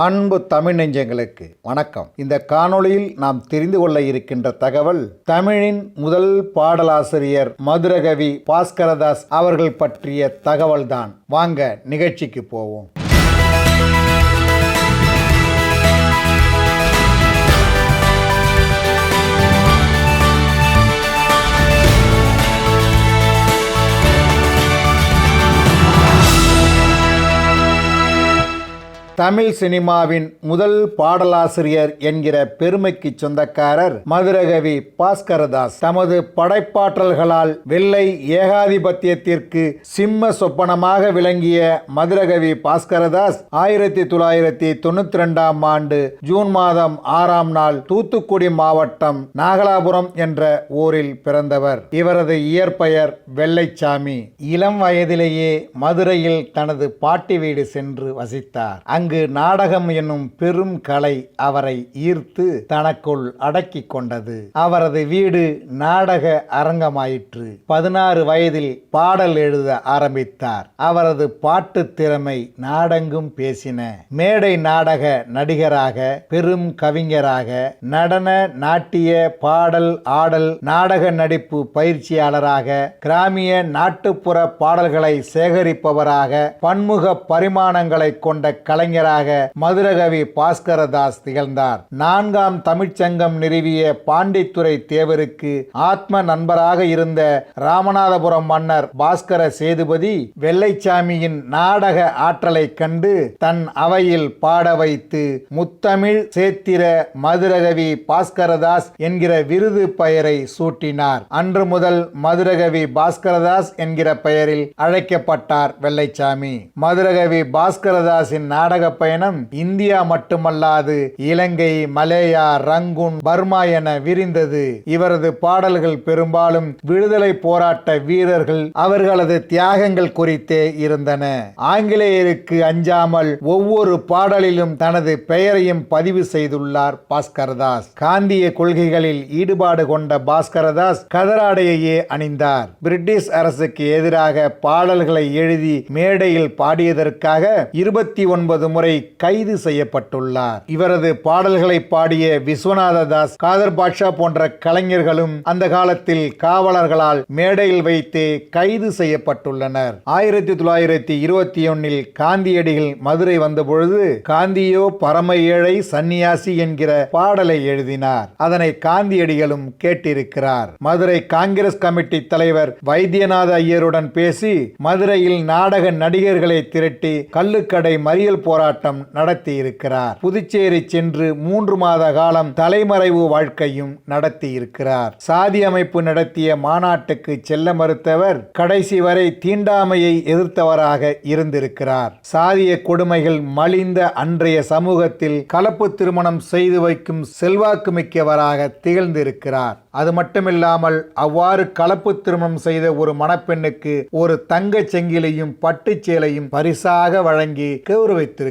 அன்பு தமிழ் நெஞ்சங்களுக்கு வணக்கம். இந்த காணொளியில் நாம் தெரிந்து கொள்ள இருக்கின்ற தகவல் தமிழின் முதல் பாடலாசிரியர் மதுரகவி பாஸ்கரதாஸ் அவர்கள் பற்றிய தகவல்தான். வாங்க நிகழ்ச்சிக்கு போவோம். தமிழ் சினிமாவின் முதல் பாடலாசிரியர் என்கிற பெருமைக்கு சொந்தக்காரர் மதுரகவி பாஸ்கரதாஸ். தமது படைப்பாற்றல்களால் வெள்ளை ஏகாதிபத்தியத்திற்கு சிம்ம சொப்பனமாக விளங்கிய மதுரகவி பாஸ்கரதாஸ் ஆயிரத்தி தொள்ளாயிரத்தி தொண்ணூத்தி ரெண்டாம் ஆண்டு ஜூன் மாதம் ஆறாம் நாள் தூத்துக்குடி மாவட்டம் நாகலாபுரம் என்ற ஊரில் பிறந்தவர். இவரது இயற்பெயர் வெள்ளைச்சாமி. இளம் வயதிலேயே மதுரையில் தனது பாட்டி வீடு சென்று வசித்தார். அங்கு நாடகம் என்னும் பெரும் கலை அவரை ஈர்த்து தனக்குள் அடக்கி கொண்டது. அவரது வீடு நாடக அரங்கமாயிற்று. பதினாறு வயதில் பாடல் எழுத ஆரம்பித்தார். அவரது பாட்டு திறமை நாடெங்கும் பேசின. மேடை நாடக நடிகராக பெரும் கவிஞராக நடன நாட்டிய பாடல் ஆடல் நாடக நடிப்பு பயிற்சியாளராக கிராமிய நாட்டுப்புற பாடல்களை சேகரிப்பவராக பன்முக பரிமாணங்களை கொண்ட கலைஞர் கவிஞராக மதுரகவி பாஸ்கரதாஸ் திகழ்ந்தார். நான்காம் தமிழ்ச்சங்கம் நிறுவிய பாண்டித்துறை தேவருக்கு ஆத்ம நண்பராக இருந்த ராமநாதபுரம் மன்னர் பாஸ்கர சேதுபதி வெள்ளைச்சாமியின் நாடக ஆற்றலை கண்டு தன் அவையில் பாட வைத்து முத்தமிழ் சேத்திர மதுரகவி பாஸ்கரதாஸ் என்கிற விருது பெயரை சூட்டினார். அன்று முதல் மதுரகவி பாஸ்கரதாஸ் என்கிற பெயரில் அழைக்கப்பட்டார் வெள்ளைச்சாமி. மதுரகவி பாஸ்கரதாஸின் நாடக பயணம் இந்தியா மட்டுமல்லாது இலங்கை மலேயா ரங்குன் பர்மா என விரிந்தது. இவரது பாடல்கள் பெரும்பாலும் விடுதலை போராட்ட வீரர்கள் அவர்களது தியாகங்கள் குறித்தே இருந்தன. ஆங்கிலேயருக்கு அஞ்சாமல் ஒவ்வொரு பாடலிலும் தனது பெயரையும் பதிவு செய்துள்ளார் பாஸ்கரதாஸ். காந்திய கொள்கைகளில் ஈடுபாடு கொண்ட பாஸ்கரதாஸ் கதராடையையே அணிந்தார். பிரிட்டிஷ் அரசுக்கு எதிராக பாடல்களை எழுதி மேடையில் பாடியதற்காக இருபத்தி ஒன்பது முறை கைது செய்யப்பட்டுள்ளார். இவரது பாடல்களை பாடிய விஸ்வநாத தாஸ் காதர் பாட்ஷா போன்ற கலைஞர்களும் அந்த காலத்தில் காவலர்களால் மேடையில் வைத்து கைது செய்யப்பட்டுள்ளனர். ஆயிரத்தி தொள்ளாயிரத்தி இருபத்தி ஒன்னில் காந்தியடிகள் மதுரை வந்தபொழுது காந்தியோ பரம ஏழை சந்நியாசி என்கிற பாடலை எழுதினார். அதனை காந்தியடிகளும் கேட்டிருக்கிறார். மதுரை காங்கிரஸ் கமிட்டி தலைவர் வைத்தியநாத ஐயருடன் பேசி மதுரையில் நாடக நடிகர்களை திரட்டி கள்ளுக்கடை மறியல் போராட்டம் போராட்டம் நடத்தியிருக்கிறார். புதுச்சேரி சென்று மூன்று மாத காலம் தலைமறைவு வாழ்க்கையும் நடத்தியிருக்கிறார். சாதி அமைப்பு நடத்திய மாநாட்டுக்கு செல்ல மறுத்தவர் கடைசி வரை தீண்டாமையை எதிர்த்தவராக இருந்திருக்கிறார். சாதிய கொடுமைகள் மலிந்த அன்றைய சமூகத்தில் கலப்பு திருமணம் செய்து வைக்கும் செல்வாக்கு மிக்கவராக திகழ்ந்திருக்கிறார். அது மட்டுமில்லாமல் அவ்வாறு கலப்பு திருமணம் செய்த ஒரு மணப்பெண்ணுக்கு ஒரு தங்கச் செங்கிலையும் பட்டுச்சேலையும் பரிசாக வழங்கி கௌரவித்திருக்கிறார்.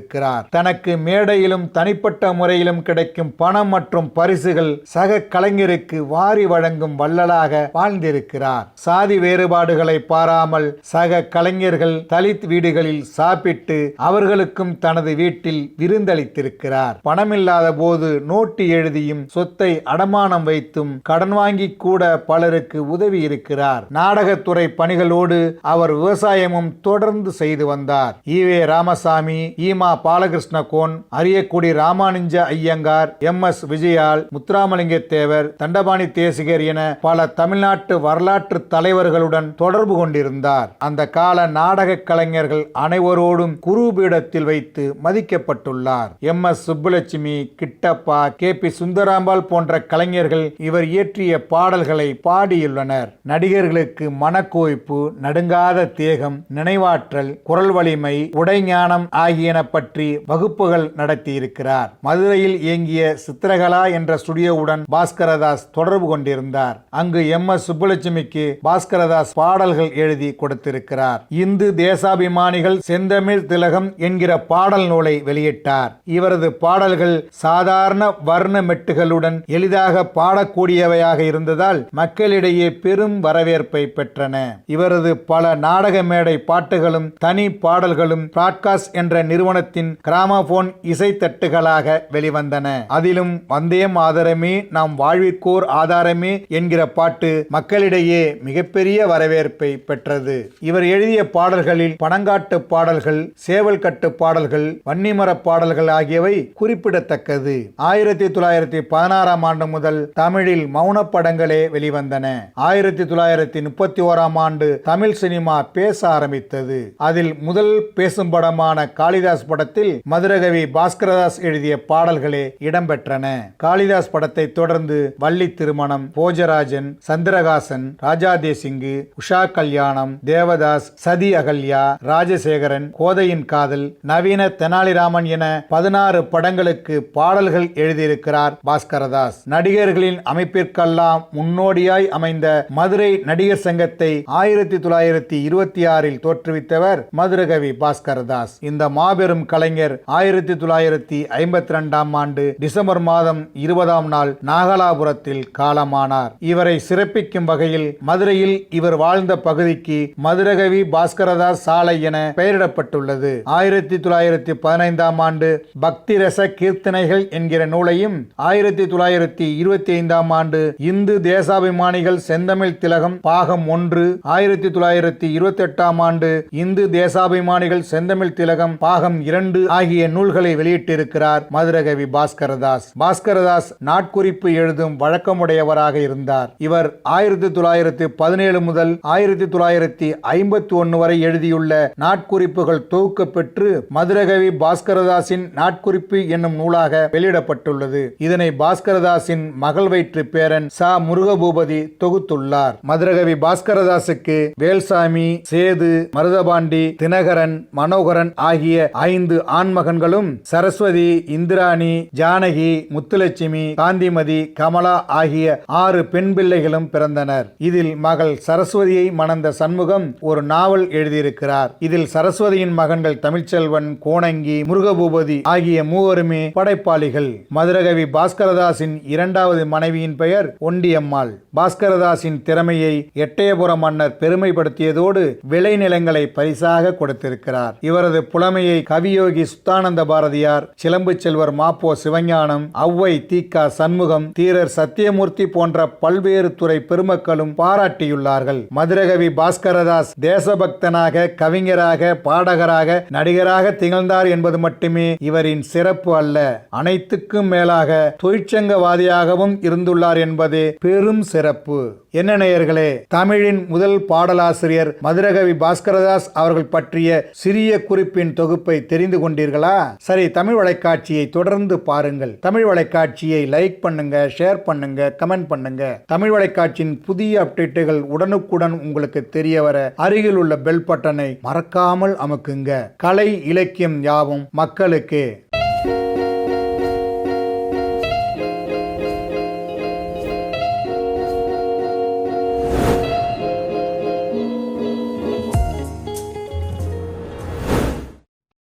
தனக்கு மேடையிலும் தனிப்பட்ட முறையிலும் கிடைக்கும் பணம் மற்றும் பரிசுகள் சக கலைஞருக்கு வாரி வழங்கும் வள்ளலாக வாழ்ந்திருக்கிறார். சாதி வேறுபாடுகளை பாராமல் சக கலைஞர்கள் தலித் வீடுகளில் சாப்பிட்டு அவர்களுக்கும் தனது வீட்டில் விருந்தளித்திருக்கிறார். பணமில்லாத போது நோட்டு எழுதியும் சொத்தை அடமானம் வைத்தும் கடன் வாங்கி கூட பலருக்கு உதவி இருக்கிறார். நாடகத்துறை பணிகளோடு அவர் விவசாயமும் தொடர்ந்து செய்து வந்தார். ஈவே ராமசாமி ஈமா பாலகிருஷ்ண கோன் அரியக்குடி ராமானுஜ ஐயங்கார் எம். எஸ். விஜயால் முத்துராமலிங்க தேவர் தண்டபாணி தேசிகர் என பல தமிழ்நாட்டு வரலாற்று தலைவர்களுடன் தொடர்பு கொண்டிருந்தார். அந்த கால நாடக கலைஞர்கள் அனைவரோடும் குருபீடத்தில் வைத்து மதிக்கப்பட்டுள்ளார். M. S. Subbulakshmi Kittappa K. B. Sundarambal போன்ற கலைஞர்கள் இவர் இயற்றிய பாடல்களை பாடியுள்ளனர். நடிகர்களுக்கு மனக்கோய்ப்பு நடுங்காத தேகம் நினைவாற்றல் குரல் வலிமை உடைஞானம் ஆகியன பற்றி வகுப்புகள் நடத்தியிருக்கிறார். மதுரையில் இயங்கிய சித்திரகலா என்ற ஸ்டுடியோவுடன் பாஸ்கரதாஸ் தொடர்பு கொண்டிருந்தார். அங்கு எம். எஸ். சுப்புலட்சுமிக்கு பாஸ்கரதாஸ் பாடல்கள் எழுதி கொடுத்திருக்கிறார். இந்து தேசாபிமானிகள் செந்தமிழ் திலகம் என்கிற பாடல் நூலை வெளியிட்டார். இவரது பாடல்கள் சாதாரண வர்ண மெட்டுகளுடன் எளிதாக பாடக்கூடியவையாக இருந்ததால் மக்களிடையே பெரும் வரவேற்பை பெற்றன. இவரது பல நாடக மேடை பாட்டுகளும் தனி பாடல்களும் பிராட்காஸ்ட் என்ற நிறுவனத்தின் நிறுவனத்தின் கிராமபோன் இசைத்தட்டுகளாக வெளிவந்தன. அதிலும் வந்தே மாதரமே நாம் வாழ்விற்கோர் ஆதாரமே என்கிற பாட்டு மக்களிடையே மிகப்பெரிய வரவேற்பை பெற்றது. இவர் எழுதிய பாடல்களில் பனங்காட்டு பாடல்கள் சேவல் கட்டு பாடல்கள் வன்னிமர பாடல்கள் ஆகியவை குறிப்பிடத்தக்கது. ஆயிரத்தி தொள்ளாயிரத்தி பதினாறாம் ஆண்டு முதல் தமிழில் மௌன படங்களே வெளிவந்தன. ஆயிரத்தி தொள்ளாயிரத்தி முப்பத்தி ஓராம் ஆண்டு தமிழ் சினிமா பேச ஆரம்பித்தது. அதில் முதல் பேசும் படமான காளிதாஸ் படம் படத்தில் மதுரகவி பாஸ்கரதாஸ் எழுதிய பாடல்களே இடம்பெற்றன. காளிதாஸ் படத்தை தொடர்ந்து வள்ளி திருமணம் போஜராஜன் சந்திரகாசன் ராஜா தேசிங்கு உஷா கல்யாணம் தேவதாஸ் சதி அகல்யா ராஜசேகரன் கோதையின் காதல் நவீன தெனாலிராமன் என பதினாறு படங்களுக்கு பாடல்கள் எழுதியிருக்கிறார் பாஸ்கரதாஸ். நடிகர்களின் அமைப்பிற்கெல்லாம் முன்னோடியாய் அமைந்த மதுரை நடிகர் சங்கத்தை ஆயிரத்தி தொள்ளாயிரத்தி இருபத்தி ஆறில் தோற்றுவித்தவர் மதுரகவி பாஸ்கரதாஸ். இந்த மாபெரும் கலைஞர். ஆயிரத்தி தொள்ளாயிரத்தி ஐம்பத்தி ரெண்டாம் ஆண்டு டிசம்பர் மாதம் இருபதாம் நாள் நாகலாபுரத்தில் காலமானார். இவரை சிறப்பிக்கும் வகையில் மதுரையில் இவர் வாழ்ந்த பகுதிக்கு மதுரகவி பாஸ்கரதாஸ் சாலை என பெயரிடப்பட்டுள்ளது. ஆயிரத்தி தொள்ளாயிரத்தி பதினைந்தாம் ஆண்டு பக்தி ரச கீர்த்தனைகள் என்கிற நூலையும் ஆயிரத்தி தொள்ளாயிரத்தி இருபத்தி ஐந்தாம் ஆண்டு இந்து தேசாபிமானிகள் செந்தமிழ் திலகம் பாகம் ஒன்று ஆயிரத்தி தொள்ளாயிரத்தி இருபத்தி எட்டாம் ஆண்டு இந்து தேசாபிமானிகள் செந்தமிழ் திலகம் பாகம் இரண்டு ஆகிய நூல்களை வெளியிட்டிருக்கிறார் மதுரகவி பாஸ்கரதாஸ். பாஸ்கரதாஸ் நாட்குறிப்பு எழுதும் வழக்கமுடையவராக இருந்தார். இவர் ஆயிரத்தி தொள்ளாயிரத்தி பதினேழு முதல் ஆயிரத்தி தொள்ளாயிரத்தி ஐம்பத்தி ஒன்று வரை எழுதியுள்ள நாட்குறிப்புகள் தொகுக்க பெற்று மதுரகவி பாஸ்கரதாஸின் நாட்குறிப்பு என்னும் நூலாக வெளியிடப்பட்டுள்ளது. இதனை பாஸ்கரதாஸின் மகள் வயிற்று பேரன் சா. முருகபூபதி தொகுத்துள்ளார். மதுரகவி பாஸ்கரதாசுக்கு வேல்சாமி சேது மருதபாண்டி தினகரன் மனோகரன் ஆகிய ஐந்து ஆண்மகன்களும் சரஸ்வதி இந்திராணி ஜானகி முத்துலட்சுமி காந்திமதி கமலா ஆகிய ஆறு பெண் பிள்ளைகளும் பிறந்தனர். இதில் மகள் சரஸ்வதியை மணந்த சண்முகம் ஒரு நாவல் எழுதியிருக்கிறார். இதில் சரஸ்வதியின் மகன்கள் தமிழ்ச்செல்வன் கோணங்கி முருகபூபதி ஆகிய மூவருமே படைப்பாளிகள். மதுரகவி பாஸ்கரதாசின் இரண்டாவது மனைவியின் பெயர் ஒண்டியம்மாள். பாஸ்கரதாசின் திறமையை எட்டயபுரம் மன்னர் பெருமைப்படுத்தியதோடு விளைநிலங்களை பரிசாக கொடுத்திருக்கிறார். இவரது புலமையை கவி கவியோகி சுத்தானந்த பாரதியார் சிலம்பு செல்வர் மாப்போ சிவஞானம் ஔவை தீக்கா சண்முகம் தீரர் சத்தியமூர்த்தி போன்ற பல்வேறு துறை பெருமக்களும் பாராட்டியுள்ளார்கள். மதுரகவி பாஸ்கரதாஸ் தேசபக்தனாக கவிஞராக பாடகராக நடிகராக திகழ்ந்தார் என்பது மட்டுமே இவரின் சிறப்பு அல்ல. அனைத்துக்கும் மேலாக தொழிற்சங்கவாதியாகவும் இருந்துள்ளார் என்பதே பெரும் சிறப்பு. என்ன நேயர்களே தமிழின் முதல் பாடலாசிரியர் மதுரகவி பாஸ்கரதாஸ் அவர்கள் பற்றிய சிறிய குறிப்பின் தொகுப்பை தெரிந்து கொண்டீர்களா? சரி தமிழ் வலைக்காட்சியை தொடர்ந்து பாருங்கள். தமிழ் வலைக்காட்சியை லைக் பண்ணுங்க ஷேர் பண்ணுங்க கமெண்ட் பண்ணுங்க. தமிழ் வலைக்காட்சியின் புதிய அப்டேட்டுகள் உடனுக்குடன் உங்களுக்கு தெரிய வர அருகில் உள்ள பெல் பட்டனை மறக்காமல் அமுக்குங்க. கலை இலக்கியம் யாவும் மக்களுக்கு